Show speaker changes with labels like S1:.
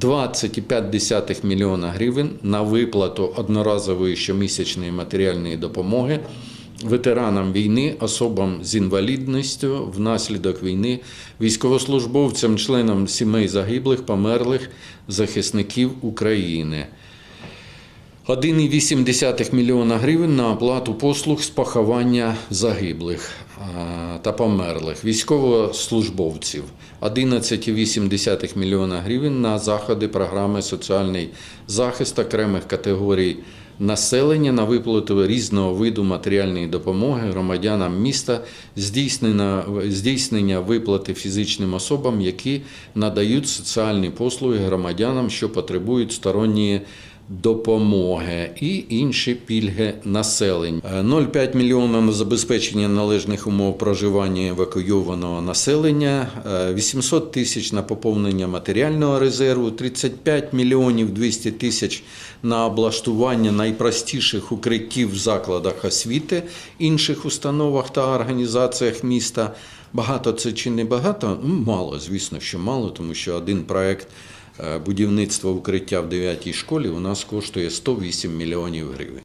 S1: 20,5 мільйона гривень на виплату одноразової щомісячної матеріальної допомоги ветеранам війни, особам з інвалідністю внаслідок війни, військовослужбовцям, членам сімей загиблих, померлих захисників України. 1,8 мільйона гривень на оплату послуг з поховання загиблих та померлих військовослужбовців. 11,8 мільйона гривень на заходи програми соціальний захист окремих категорій населення на виплату різного виду матеріальної допомоги громадянам міста, здійснення, виплати фізичним особам, які надають соціальні послуги громадянам, що потребують сторонньої допомоги і інші пільги населення. Е, 0,5 мільйона на забезпечення належних умов проживання евакуйованого населення, е, 800 тисяч на поповнення матеріального резерву, 35 мільйонів 200 тисяч на облаштування найпростіших укриттів в закладах освіти, інших установах та організаціях міста. Багато це чи не багато? Ну, Мало, звісно, що мало, тому що один проект е, будівництва укриття в 9 школі у нас коштує 108 мільйонів гривень.